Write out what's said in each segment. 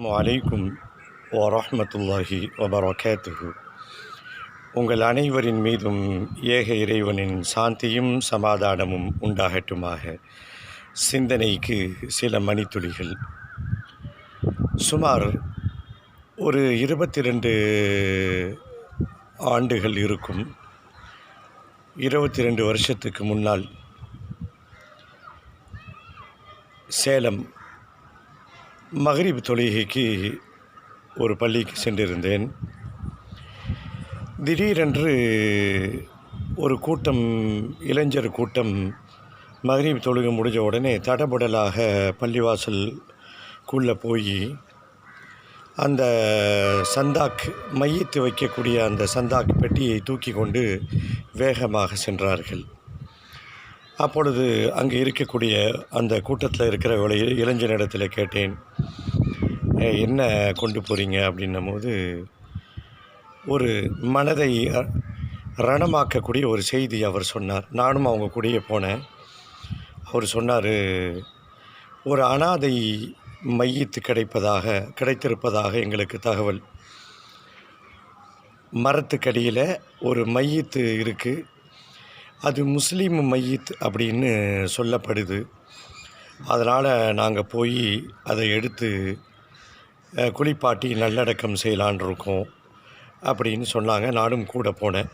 அஸ்ஸலாமு அலைக்கும் வரமத்துல்லாஹி வபரகாத்துஹு உங்கள் அனைவரின் மீதும் ஏக இறைவனின் சாந்தியும் சமாதானமும் உண்டாகட்டுமாக. சிந்தனைக்கு சில மணித்துளிகள். சுமார் ஒரு இருபத்தி ரெண்டு ஆண்டுகள் இருக்கும். இருபத்தி ரெண்டு வருஷத்துக்கு முன்னால் சேலம் மகரிப் தொழுகைக்கு ஒரு பள்ளிக்கு சென்றிருந்தேன். திடீரென்று ஒரு கூட்டம் இளைஞர் கூட்டம் மகரிப் தொழுகை முடிஞ்ச உடனே தடபுடலாக பள்ளிவாசலுக்குள்ளே போய் அந்த சந்தாக் மையத்து வைக்கக்கூடிய அந்த சந்தாக் பெட்டியை தூக்கி கொண்டு வேகமாக சென்றார்கள். அப்பொழுது அங்கே இருக்கக்கூடிய அந்த கூட்டத்தில் இருக்கிற ஒரு இளைஞனிடத்தில் கேட்டேன் என்ன கொண்டு போகிறீங்க அப்படின்னும் போது ஒரு மனதை ரணமாக்கக்கூடிய ஒரு செய்தி அவர் சொன்னார். நானும் அவங்க கூடயே போனேன். அவர் சொன்னார் ஒரு அனாதை மையத்து கிடைப்பதாக கிடைத்திருப்பதாக எங்களுக்கு தகவல். மரத்துக்கடியில் ஒரு மையத்து இருக்குது அது முஸ்லீம் மையத் அப்படின்னு சொல்லப்படுது. அதனால் நாங்கள் போய் அதை எடுத்து குளிப்பாட்டி நல்லடக்கம் செய்யலான் இருக்கோம் அப்படின்னு சொன்னாங்க. நானும் கூட போனேன்.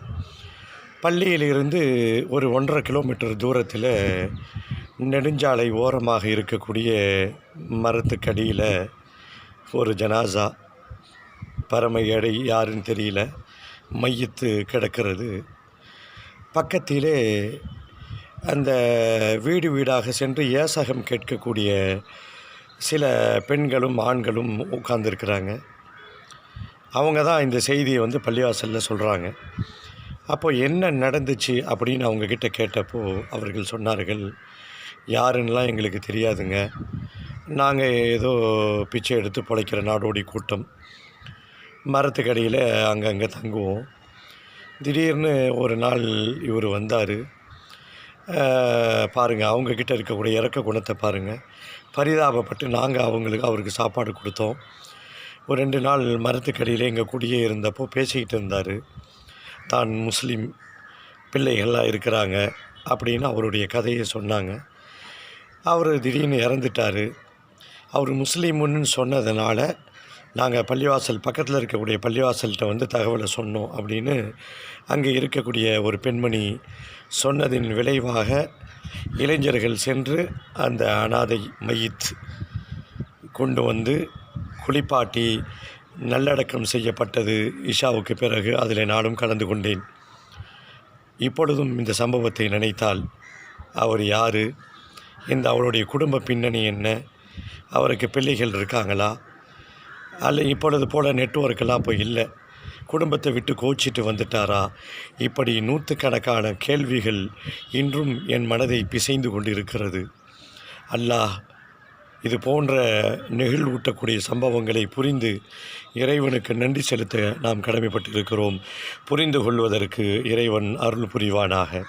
பள்ளியிலிருந்து ஒரு ஒன்றரை கிலோமீட்டர் தூரத்தில் நெடுஞ்சாலை ஓரமாக இருக்கக்கூடிய மரத்துக்கடியில் ஒரு ஜனாசா பரம எடை யாருன்னு தெரியல மையத்து கிடக்கிறது. பக்கத்திலே அந்த வீடு வீடாக சென்று ஏசகம் கேட்கக்கூடிய சில பெண்களும் ஆண்களும் உட்கார்ந்துருக்கிறாங்க. அவங்க தான் இந்த செய்தியை வந்து பள்ளிவாசலில் சொல்கிறாங்க அப்போ என்ன நடந்துச்சு அப்படின்னு அவங்கக்கிட்ட கேட்டப்போ அவர்கள் சொன்னார்கள் யாருன்னெலாம் எங்களுக்கு தெரியாதுங்க. நாங்கள் ஏதோ பிச்சை எடுத்து பிழைக்கிற நாடோடி கூட்டம். மரத்துக்கடியில் அங்கங்கே தங்குவோம். திடீர்னு ஒரு நாள் இவர் வந்தார். பாருங்கள் அவங்கக்கிட்ட இருக்கக்கூடிய இறக்க குணத்தை பாருங்கள் பரிதாபப்பட்டு நாங்கள் அவங்களுக்கு அவருக்கு சாப்பாடு கொடுத்தோம். ஒரு ரெண்டு நாள் மரத்துக்கடியில் எங்கள் குடியே இருந்தப்போ பேசிக்கிட்டு இருந்தார். தான் முஸ்லீம் பிள்ளைகள்லாம் இருக்கிறாங்க அப்படின்னு அவருடைய கதையை சொன்னாங்க. அவர் திடீர்னு இறந்துட்டார். அவர் முஸ்லீமுன்னு சொன்னதுனால நாங்கள் பள்ளிவாசல் பக்கத்தில் இருக்கக்கூடிய பள்ளிவாசல்கிட்ட வந்து தகவலை சொன்னோம் அப்படின்னு அங்கே இருக்கக்கூடிய ஒரு பெண்மணி சொன்னதின் விளைவாக இளைஞர்கள் சென்று அந்த அனாதை மையத் கொண்டு வந்து குளிப்பாட்டி நல்லடக்கம் செய்யப்பட்டது இஷாவுக்கு பிறகு. அதில் நானும் கலந்து கொண்டேன். இப்பொழுதும் இந்த சம்பவத்தை நினைத்தால் அவர் யார்? இந்த அவருடைய குடும்ப பின்னணி என்ன? அவருக்கு பிள்ளைகள் இருக்காங்களா? அல்ல இப்பொழுது போல் நெட்ஒர்க்கெல்லாம் இப்போ இல்லை. குடும்பத்தை விட்டு கோச்சிட்டு வந்துட்டாரா? இப்படி நூற்றுக்கணக்கான கேள்விகள் இன்றும் என் மனதை பிசைந்து கொண்டிருக்கிறது. அல்லாஹ் இது போன்ற நெகிழ்வூட்டக்கூடிய சம்பவங்களை புரிந்து இறைவனுக்கு நன்றி செலுத்த நாம் கடமைப்பட்டிருக்கிறோம். புரிந்து கொள்வதற்கு இறைவன் அருள் புரிவானாக.